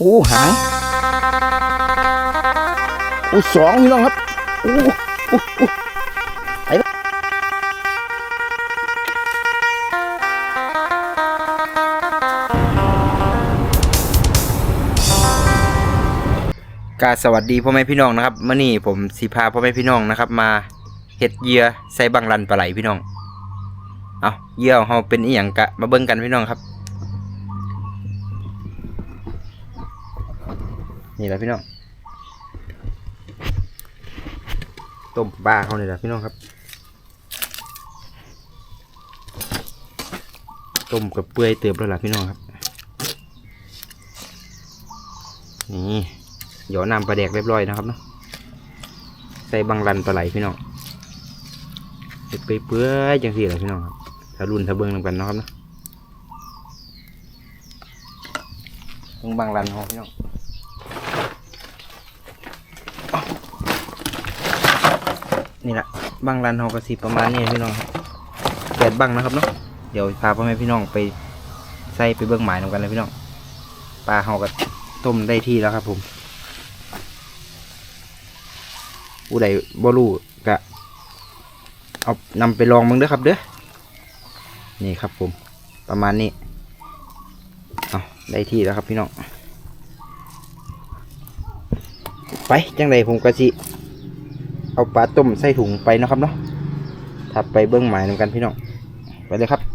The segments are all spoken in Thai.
โอ้หางโอ้สองพี่น้องครับโอ้โอ้โอ้ไอ้กาสวัสดีพ่อแม่พี่น้องนะครับมื่อนี้ผมสิพาพ่อแม่พี่น้องนะครับมาเห็ดเยื่อใส่บังรันปลาไหลพี่น้อง เอาเยื่อของเราเป็นอีหยังกะมาเบิ่งกันพี่น้องครับ นี่แหละพี่น้องต้มปลาเขาเนี่ยแหละพี่น้องครับต้มกับเปื่อยเติบแล้วล่ะพี่น้องครับ นี่หยอน้ำปลาแดกเรียบร้อยนะครับเนาะใส่บังรันปลาไหลพี่น้องเห็ดเปื่อยจังสี่แหละพี่น้องครับถ้ารุ่นถ้าเบิ้งนำกันนะครับเนาะต้องบังรันเขาพี่น้อง นี่แหละบังรันเฮากระสีประมาณนี้พี่น้องครับแปดบังนะครับเนาะเดี๋ยวพาพ่อแม่พี่น้องไปใส่ไปเบื้องหมายนำกันเลยพี่น้องปลาเฮาก็ต้มได้ที่แล้วครับ ผมผู้ใดบ่รู้ก็เอานำไปลองมึงเด้อครับ เด้อนี่ครับผม ประมาณนี้เอาได้ที่แล้วครับพี่น้องไปจังใดผมก็สิ เอาปลาต้มใส่ถุงไปนะครับเนาะถัดไปเบื้องหมายนำกันพี่น้อง ไปเลยครับน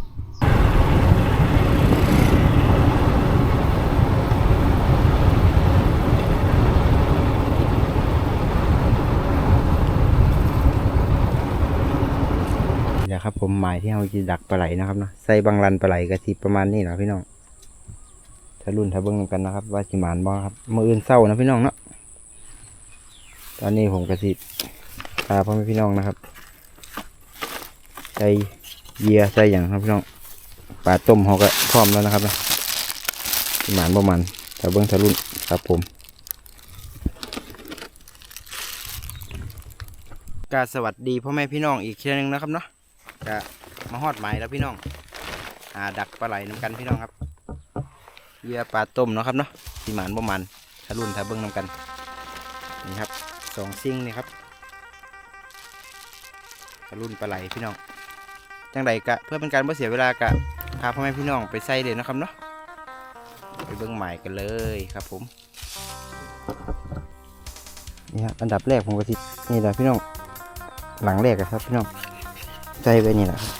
ี่แหละครับผมหมายที่เราจะดักปลาไหลนะครับเนาะใส่บางรันปลาไหลกะทิประมาณนี้นะพี่น้องถ้ารุ่นถ้าเบิ้งนำกันนะครับ ว่าสิมานบ่ครับมืออื่นเศร้านะพี่น้องเนาะตอนนี้ผมกระทิ พาพ่อแม่พี่น้องนะครับใส่เยียใส่อย่างครับพี่น้องปลาต้มเขาก็พร้อมแล้วนะครับนะหมานประมาณถ้าเบิ้งทะลุนครับผมกาสวัสดีพ่อแม่พี่น้องอีกเช่นนึงนะครับเนาะกะมาฮอดหมายแล้วพี่น้องหาดักปลาไหลน้ำกันพี่น้องครับเยื่อปลาต้มเนาะครับเนาะสีหมานประมาณทะลุนถ้าเบิ้งน้ำกันนี่ครับสองซิ่งนี่ครับ รุ่นปลาไหลพี่น้องจังใดกะเพื่อเป็นการไม่เสียเวลากะพาพ่อแม่พี่น้องไปใส่เลยนะครับเนาะไปเบิ้งหมายกันเลยครับผมนี่ฮะอันดับแรกผมก็สินี่แหละพี่น้องหลังแรกครับพี่น้องใส่ไปนี่แหละครับ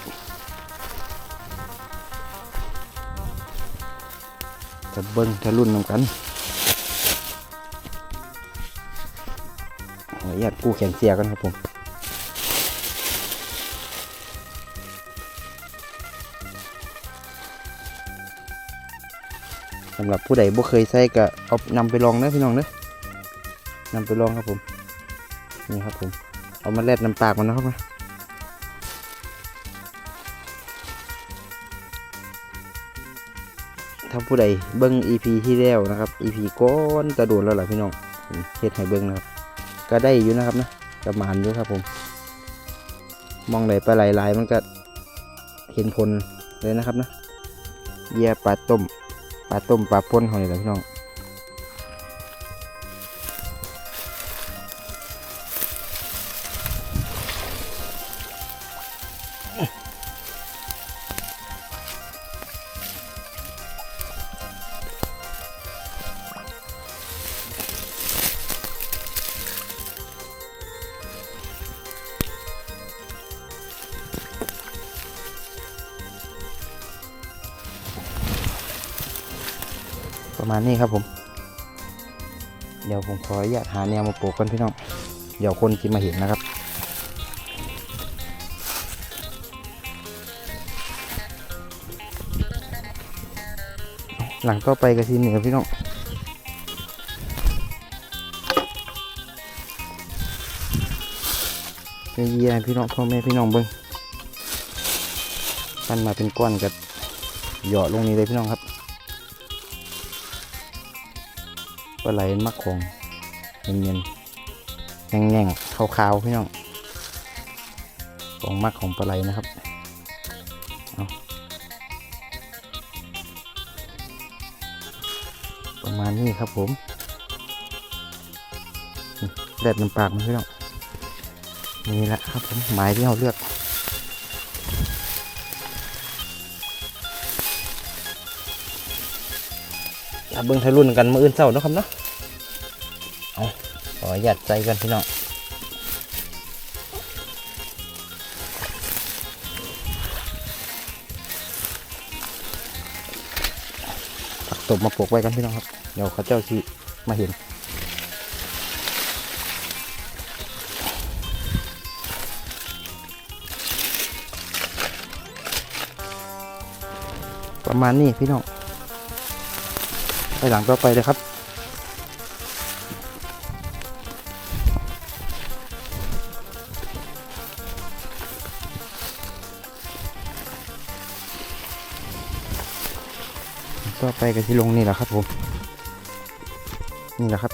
จะเบิ้งทะรุ่นนำกันขออนุญาตกู้แขนเสียกันครับผมำหรับผู้ใดบ่เคยใส่ก็เอานำไปลองนะพี่น้องเด้อนำไปลองครับผม นี่ครับผม เอามาแลดน้ำปากมันนะครับนะถ้าผู้ใดเบิ้ง EP ที่แล้วนะครับ EP ก้อนจะโดนแล้วล่ะพี่น้องเฮ็ดให้เบิ้งนะครับ ก็ได้อยู่นะครับนะประมาณอยู่ครับผม มองไหนปลาไหลายมันก็เห็นผลเลยนะครับนะเยี่ยปลาต้ม ปลาต้มปลาป่นของนี่แหละพี่น้อง ประมาณนี้ครับผม เดี๋ยวผมขออนุญาตหาแนวมาปลูกกันพี่น้อง เดี๋ยวคนที่มาเห็นนะครับหลังต่อไปก็ทีเหนือพี่น้องไปเยี่ยมพี่น้องพ่อแม่พี่น้องเบิ้งปั้นมาเป็นก้อนกับหยอดลงนี้เลยพี่น้องครับ ปลาไหลมักของเย็นๆแง่งๆขาวๆพี่น้องของมักของปลาไหลนะครับประมาณนี้ครับผมแดดน้ำปากมันพี่น้องนี่แหละครับผมหมายที่เราเลือก อย่าเบิ่งทยรุ่นกันมืออื่นเศร้าเนาะครับเนาะเอาขอหยัดใจกันพี่น้องผักตบมาปลูกไว้กันพี่น้องครับ เดี๋ยวเขาเจ้าชีมาเห็นประมาณนี้พี่น้อง ไปหลังต่อไปเลยครับ ต่อไปก็ที่ลงนี่แหละครับผม นี่แหละครับ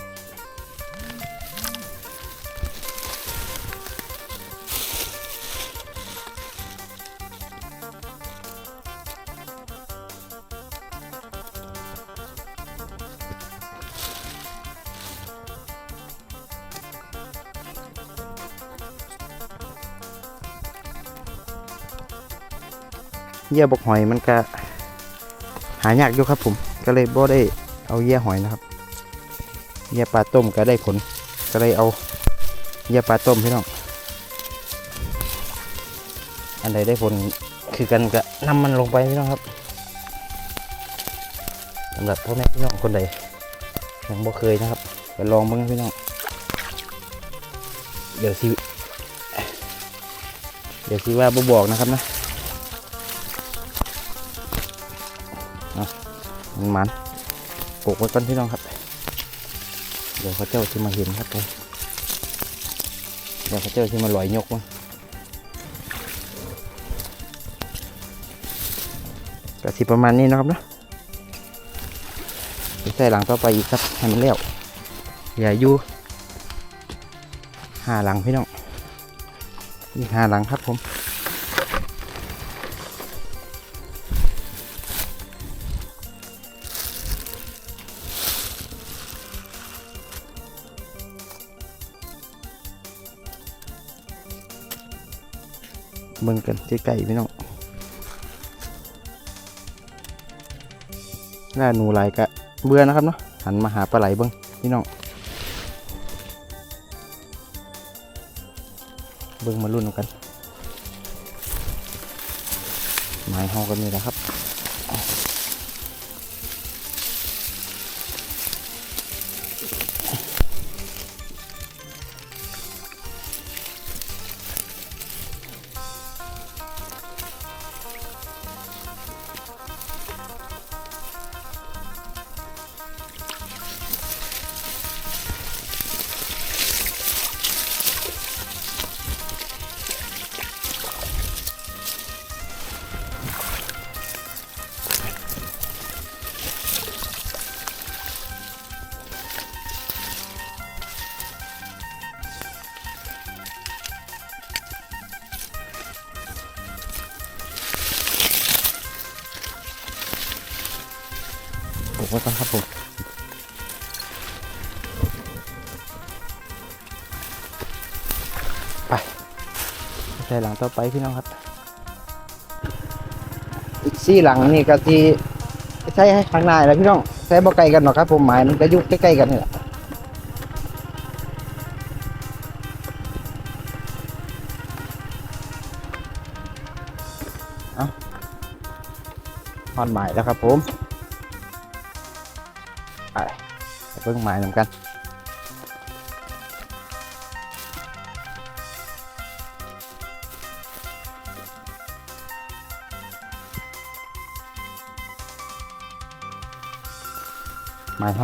ยื่อบกหอยมันก็หายากอยู่ครับ ผม ก็เลยบ่ได้เอาเหยื่อหอยนะครับเหยื่อปลาต้มก็ได้ผล ก็เลยเอาเหยื่อปลาต้มพี่น้อง อันใดได้ผลคือกันก็นำมันลงไปพี่น้องครับสำหรับพ่อแม่พี่น้องคนใดยังบ่เคยนะครับก็ลองบิ่งพี่น้อง เดี๋ยวสิเดี๋ยวสิว่าบ่บอกนะครับนะ มันมันปลูกไว้ก่อนพี่น้องครับ เดี๋ยวเขาเจ้าที่มาเห็นครับผมเดี๋ยวเขาเจ้าที่มาลอยยกมั้งก็สิประมาณนี้นะครับนะไปใส่หลังต่อไปอีกครับให้มันเลี้ยวอย่าอยู่ห้าหลังพี่น้องอีกห้าหลังครับผม เบิ่งกันใกล้ๆพี่น้องหน้าหนูไหลกะเบื่อนะครับเนาะหันมาหาปลาไหลเบิ่งพี่น้องเบิ่งมารุ่นกันหมายห้องกันนี่แหละครับ ปลูกไว้ก่อนครับผมไปใส่หลังต่อไปพี่น้องครับ อีกสี่หลังนี่ก็ที่ใช้ให้ข้างหน้าแล้วพี่น้องใช้บ่ไกลกันหรอกครับ ผมหมายมันก็ยุใกล้ๆกันนี่แหละเอาฮอนหมายแล้วครับผม ไปเบิ่งหมายนำกันหมายเ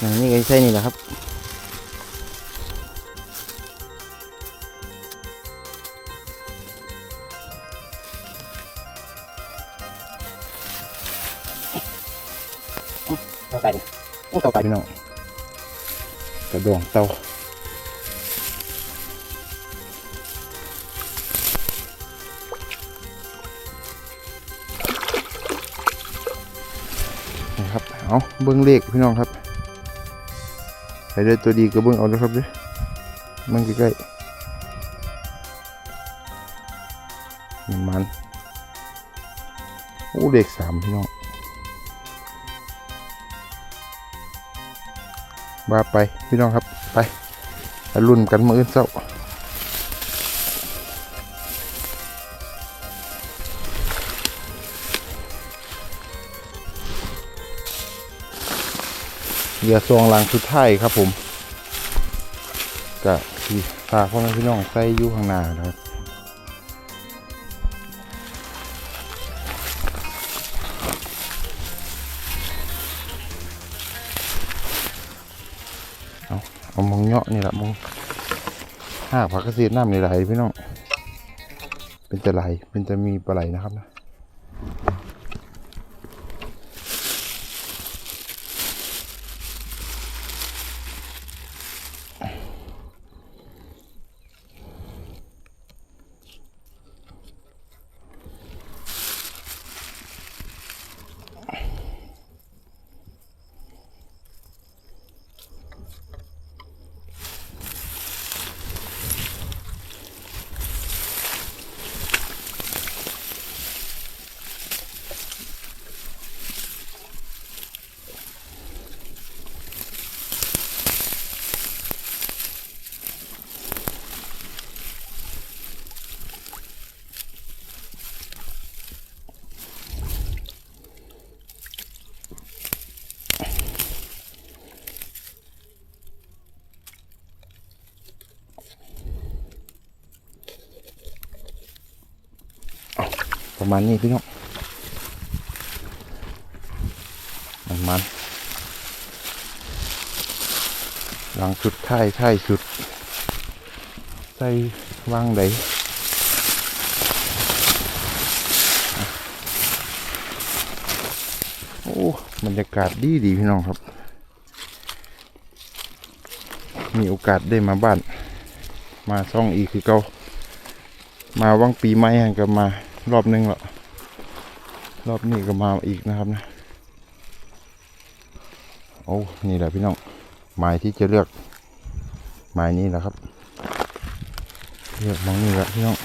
นี้ก็ใช่นี่แหละครับเข้าไปดิเข้าไปพี่น้องกระดองเตานะครับเอาเบิ้งเลขพี่น้องครับ ได้ตัวดีก็เบิ้งเอาเลยครับเด้มันใกล้ๆมันมันโอ้เด็กสามพี่น้องว่าไปพี่น้องครับไปไปรุ่นกันมืออื่นเศร้า รือทรงลังสุดท้ายครับผมกะที่ฝากพ่อแม่พี่น้องใส่อยู่ข้างหน้านะครับเอามองเงาะนี่แหละมองห้าผักกระเสียน้ำไหลพี่น้อง เป็นจะไหลเป็นจะมีปลาไหลนะครับนะ ประมาณนี้พี่น้องมันมันหลังสุดท้ายท้ายสุด ใส่วางไดโอ้บรรยากาศดีดีพี่น้องครับ มีโอกาสได้มาบ้าน มาซ่องอีกคือเก่ามาวังปีใหม่หันก็มา รอบหนึ่งล้วรอบนี้ก็มาอีกนะครับนะโอ้นี่แหละพี่น้องหมายที่จะเลือกหมายนี้แหละครับ เลือกมองนี่แหละพี่น้อง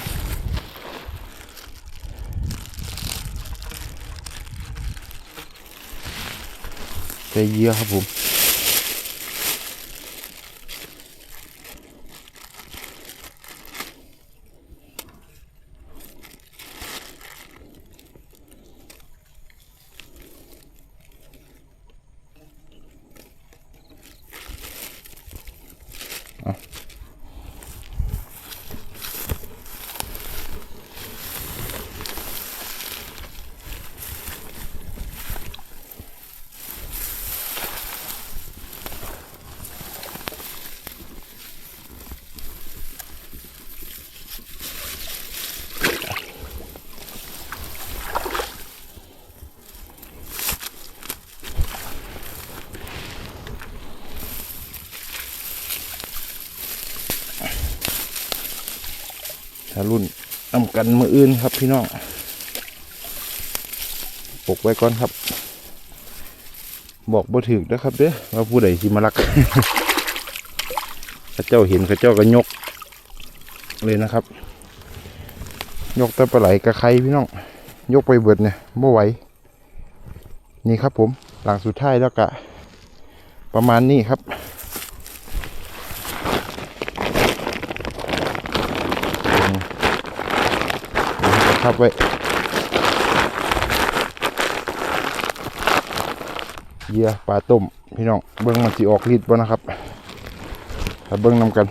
ใจเยี่ยครับผม ถ้ารุ่นนำกันมืออื่นครับพี่น้องปกไว้ก่อนครับ บอกบ่ถึกนะครับเด้อว่าผู้ใดสิมาลักข้าเจ้าเห็นข้าเจ้าก็ยก เลยนะครับ ยกตะปลาไหลกระไครพี่น้อง ยกไปเบิดเนี่ยบ่ไหวนี่ครับผมหลังสุดท้ายแล้วกะ ประมาณนี้ครับ ครับไว้ เยื่อปลาต้มพี่น้อง เบิ้งมันสิออกฤทธิ์บ่นะครับถ้าเบิ้งนำกัน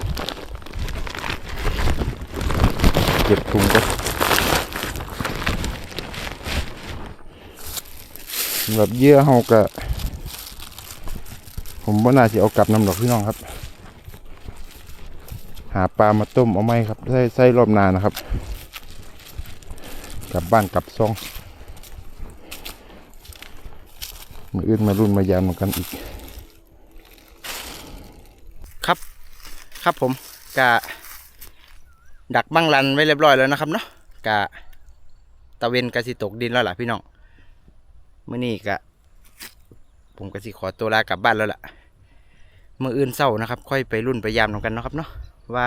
เก็บถุงกันสำหรับเยื่อเฮาก็ผมว่าน่าจะเอากลับน้ำดอกพี่น้องครับ หาปลามาต้มเอาไหมครับใส่ใส่รอบนานะครับ กลับบ้านกลับซองมาอื่นมารุ่นมายามเหมือนกันอีก ครับครับผมกะดักบังลันไว้เรียบร้อยแล้วนะครับเนาะกะตะเวนกะสิตกดินแล้วล่ะพี่น้องเมื้อนี้กะผมกะสิขอตัวลากลับบ้านแล้วล่ะมื้ออื่นเศร้านะครับ ค่อยไปรุ่นไปยามนกันเนาะครับเนาะว่า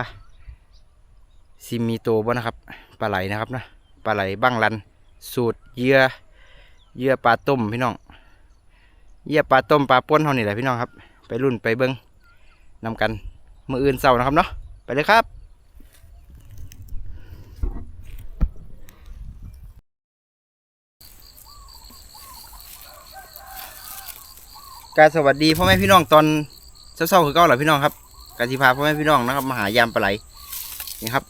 ซิมีโตบ่นะครับปลาไหลนะครับนะ ลาไหลบังลัน สูตรเยื่อเยื่อปลาต้มพี่น้องเยื่อปลาต้มปลาป่นเท่านี้แหละพี่น้องครับ ไปรุ่นไปเบิ้งนำกันมืออื่นเศร้านะครับเนาะไปเลยครับการสวัสดีพ่อแม่พี่น้องตอนเช้าๆคือเก้าเหรอพี่น้องครับการที่พาพ่อแม่พี่น้องนะครับมาหายามปลาไหลนี่ครับ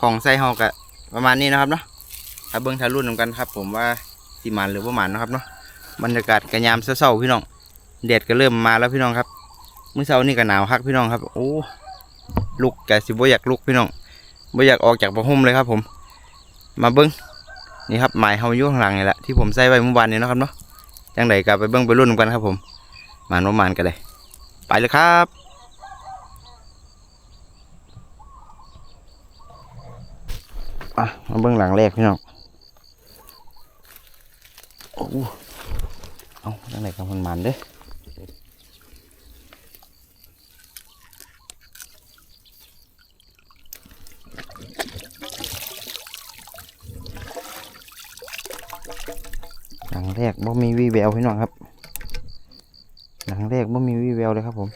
ของไส้เฮากะ ประมาณนี้นะครับเนาะถ้าเบิ้งทารุ่นกันครับ ผมว่าสีมันหรือว่าหมันนะครับเนาะบรรยากาศกระยามเช้าๆพี่น้องแดดก็เริ่มมาแล้วพี่น้องครับเมื้อเช้านี่ก็หนาวฮักพี่น้องครับ โอ้ลุกแกสิบ่อยากลุกพี่น้องบ่อยากออกจากผ้าห่มเลยครับ ผม มาเบิ้งนี่ครับหมายเฮาอยู่ข้างหลังนี่แหละที่ผมใส่ไว้เมื่อวานนี้นะครับเนาะจังไดก็ไปเบิ่งไปรุ่นกันครับ ผมมานว่ามานกันเลยไปเลยครับ อะมาเบิ่งหลังแรกพี่น้องโอ้เอาจังไดกับมันมันเด้อหลังแรกบ่มีวีแววพี่น้องครับ หลังแรกบ่มีวีแววเลยครับผม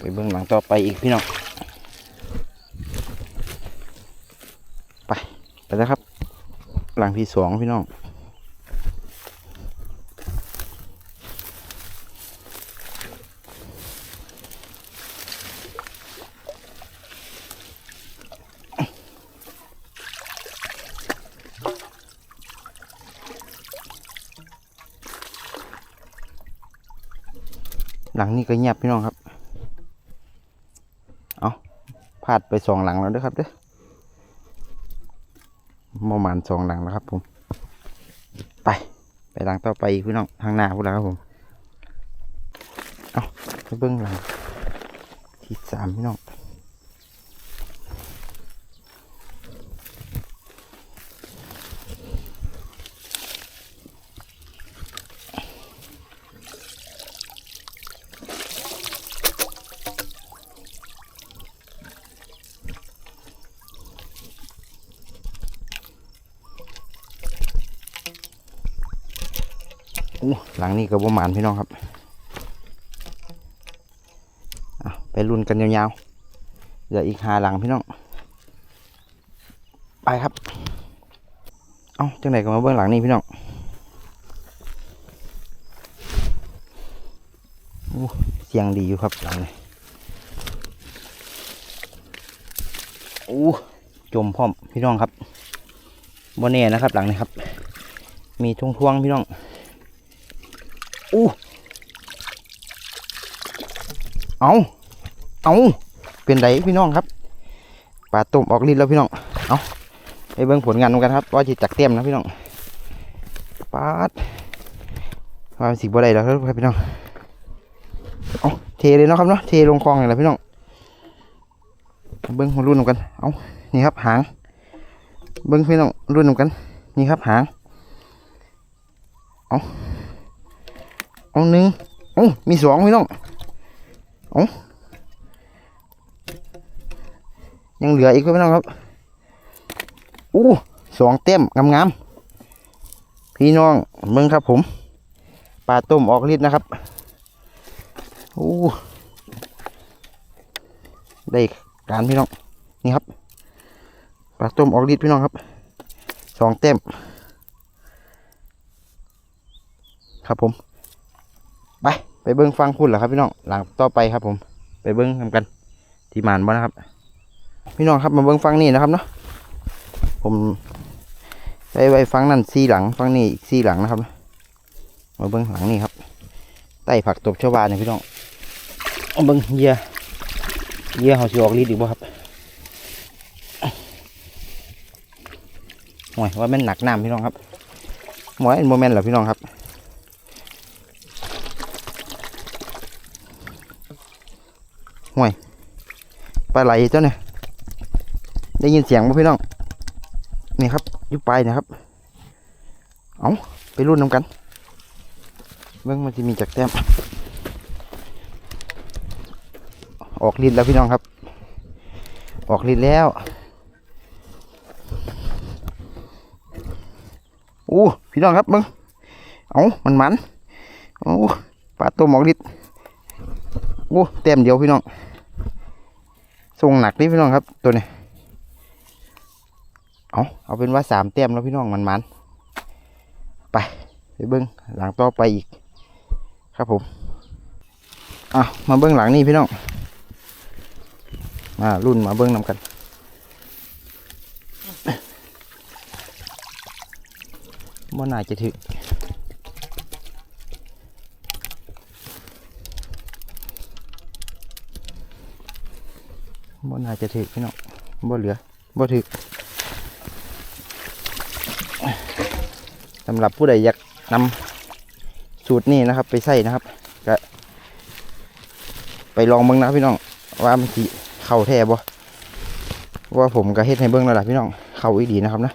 ไปเบื้องหลังต่อไปอีกพี่น้องไปไปแล้วครับ หลังที่สองพี่น้องหลังนี้ก็เงียบพี่น้องครับ เอาพลาดไปสองหลังแล้วด้วยครับเด้อประมาณสองหลังแล้วครับผม ไป ไปหลังต่อไปพี่น้องทางหน้าพวกเราครับผม เอาไปเบิ้งหลังที่สามพี่น้อง อู้หลังนี้ก็บ่หมานพี่น้องครับไปรุ่นกันยาวๆเหลืออีกหาหลังพี่น้อง ไปครับ เอ้าจังไหนก็มาเบื้องหลังนี่พี่น้องอู้เสียงดีอยู่ครับหลังนี้โอ้จมพร้อมพี่น้องครับบนเน่นะครับหลังนี้ครับ มีทวงทวงๆพี่น้อง อู้เอาเอาเป็นไรพี่น้องครับปลาต้มออกฤทธิ์แล้วพี่น้องเอาไปเบิ่งผลงานกันครับ ว่าจิจักเต็มนะพี่น้องปาดว่าสิบ่ได้แล้วครับพี่น้องเอาเทเลยเนาะครับเนาะเทลงคลองเลยแหละพี่น้องเบิ่งรุ่นกันเอานี่ครับหาง เบิ่งพี่น้องรุ่นกัน นี่ครับหางเอา เอาหนึ่งเอามีสองพี่น้องเอายังเหลืออีกพี่น้องครับอู้สองเต็มงามๆพี่น้องเบิ่งครับผมปลาต้มออกฤทธิ์นะครับอู้ได้การพี่น้องนี่ครับปลาต้มออกฤทธิ์พี่น้องครับสองเต็มครับผม ไปเบิ้งฟังพูดเหรอครับพี่น้องหลังต่อไปครับ ผม ไปเบิ้งทำกันที่หมานบ่นะครับ พี่น้องครับมาเบิ้งฟังนี่นะครับเนาะผมไปไว้ฟังนั่นซีหลังฟังนี่อีกซีหลังนะครับ มาเบิ้งหลังนี่ครับใต้ผักตบชวาเนี่ยพี่น้องเอาเบิ้งเยี่ยเหยี่ยเขาสิออกฤทธิ์อีกบ่ครับห่วยว่าแม่นหนักน้ำพี่น้องครับหมวยโมเมนต์เหรอพี่น้องครับ ห่วยปลาไหลเจ้าเนี่ยได้ยินเสียงบ่พี่น้องนี่ครับยุบไปนะครับ เอาไปรุ่นน้ำกันเบิ่งมันจะมีจากแต้ม ออกฤทธิ์แล้วพี่น้องครับ ออกฤทธิ์แล้วโอ้พี่น้องครับเบิ่งเอามันมันโอ้ปลาตัวหมอกฤทธิ์ โอ้เต็มเดียวพี่น้องทรงหนักนี่พี่น้องครับ ตัวนี้เอาเอาเป็นว่าสามเต็มแล้วพี่น้องมันมันไปไปเบิ้งหลังต่อไปอีก ครับผมอะมาเบื้องหลังนี่พี่น้องมารุ่นมาเบื้องนำกันบ่น่าจะถึกบ่ น่าจะถึกพี่น้องบ่เหลือบ่ถึกสำหรับผู้ใดอยากนำสูตรนี้นะครับ ไปใส่นะครับก็ไปลองเบิ้งนะพี่น้อง ว่ามันสิเข้าแท้บ่ว่าผมก็เฮ็ดให้เบิ้งแล้วล่ะพี่น้องเข้าอีดีนะครับนะ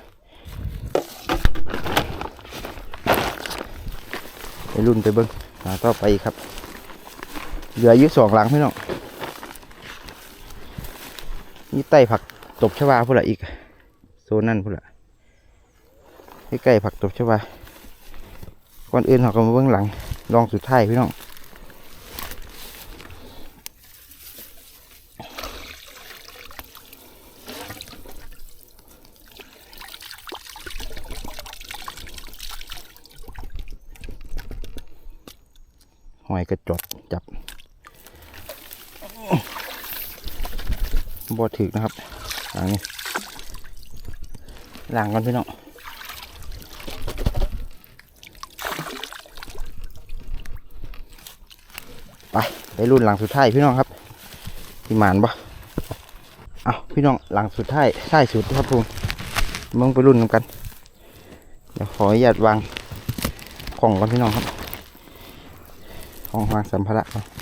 ไปรุ่นไปเบิ้งต่อไปครับ เหลืออยู่สองหลังพี่น้องนี่ ใต้ผักตบชวาพุ่นละอีกโซนนั่นพุ่นละใกล้ๆผักตบชวาก่อนอื่นเราก็มาเบื้องหลังลองสุดท้ายพี่น้องหอยกระจด บบ่ถึกนะครับหลังนี้หลังก่อนพี่น้องไปไปรุ่นหลังสุดท้ายพี่น้องครับพี่หมานปะเอาพี่น้องหลังสุดท้ายท้ายสุดครับผมมึงไปรุ่นกันเดี๋ยวขออนุญาตวางของก่อนพี่น้องครับของวางสัมภาระก่อน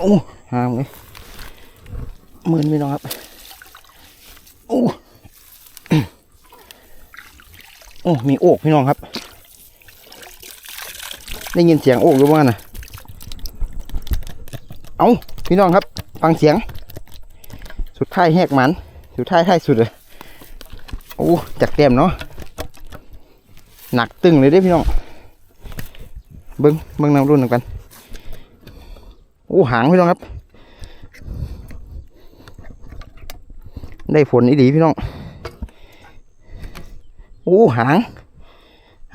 โอ้หามเลยหมื่นพี่น้องครับ โอ้ โอ้ มีโอกพี่น้องครับ ได้ยินเสียงโอกหรือว่าน่ะเอาพี่น้องครับ ฟังเสียง สุดท้ายแหกหมันสุดท้ายท้ายสุดเลยโอ้จักเต็มเนาะหนักตึงเลยเด้พี่น้องเบิ้งเบิ้งน้ำรุ่นกัน อ้หางพี่น้องครับ ได้ผลอีดีพี่น้องโอ้หาง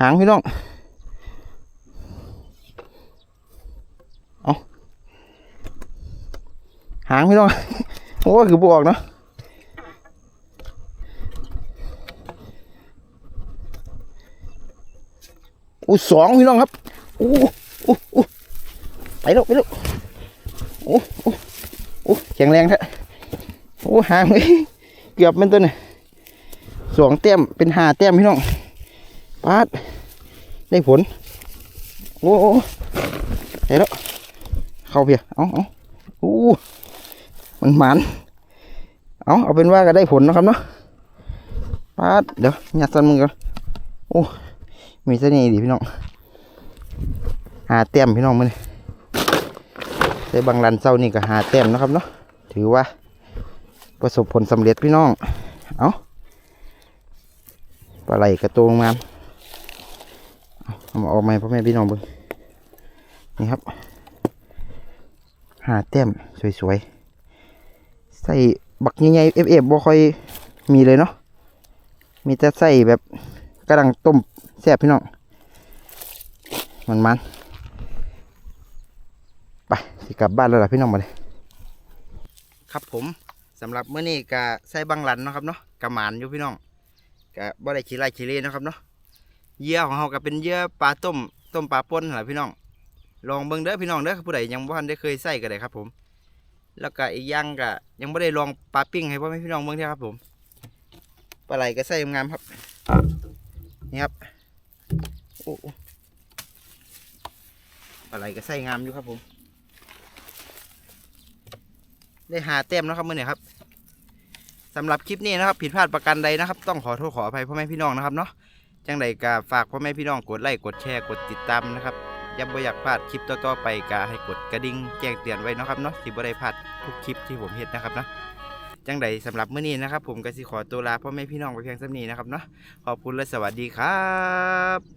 หางพี่น้องเอาหางพี่น้องโอ้คือบอกเนาะโอ้สองพี่น้องครับโอ้โอ้โอ้ไปแล้วไปแล้ว โอ้โอ้โอ้แข็งแรงแท้โอ้หางเลยเกือบเป็นตัวเนี่ยสองแต้มเป็นหาแต้มพี่น้องปาดได้ผล โอ้โอ้ได้แล้วเข้าเพียเอาเอาโอ้มันหมันเอาเอาเป็นว่าก็ได้ผลนะครับเนาะปาดเดี๋ยวหยัดสันมือก่อนโอ้มีเสน่ห์ดีพี่น้องหาแต้มพี่น้องมือนี่ ใช้บางรันเศร้านี่ก็หาแต้มนะครับเนาะถือว่าประสบผลสำเร็จพี่น้อง เอาปลาไหลกระโตงงามเอามาออกมาให้พ่อแม่พี่น้องเบิ่งนี่ครับหาแต้มสวยๆ ใส่บักใหญ่ๆเอฟเอฟบ่ค่อยมีเลยเนาะมีแต่ใส่แบบกำลังต้มแซ่บพี่น้องมันมัน สิกลับบ้านแล้วล่ะพี่น้องมาเลยครับผมสำหรับเมื้อนี้ก็ใส่บังลันนะครับเนาะกระหมานอยู่พี่น้องก็บ่ได้ขี้ไร่ขี้เล่นะครับเนาะเยื่อของเราก็เป็นเยื่อปลาต้มต้มปลาป่นนั่นแหละพี่น้อง ลองเบิ่งเด้อพี่น้องเด้อผู้ใดยังบ่ทันได้เคยใส่ก็ได้ครับ ผม แล้วก็อีกอย่างก็ยังไม่ได้ลองปลาปิ้งให้พ่อแม่พี่น้องเบิ่งเด้อครับผมปลาไหลก็ใส่งามครับนี่ครับโอ้โอ้ปลาไหลก็ใส่งามอยู่ครับผม ได้หาแต้มแล้วครับมื่อนี้ครับสำหรับคลิปนี้นะครับ ผิดพลาดประการใดนะครับ ต้องขอโทษขออภัยพ่อแม่พี่น้องนะครับเนาะจังใดก็ฝากพ่อแม่พี่น้องกดไลค์กดแชร์กดติดตามนะครับย้ำบ่อยากพลาดคลิปต่อๆไปก็ให้กดกระดิ่งแจ้งเตือนไว้นะครับเนาะที่บ่ได้พลาดทุกคลิปที่ผมเฮ็ดนะครับเนาะจังใดสำหรับมื้อนี้นะครับ ผมก็สิขอตัวลาพ่อแม่พี่น้องไปเพียงเท่านี้นะครับเนาะขอบคุณและสวัสดีครับ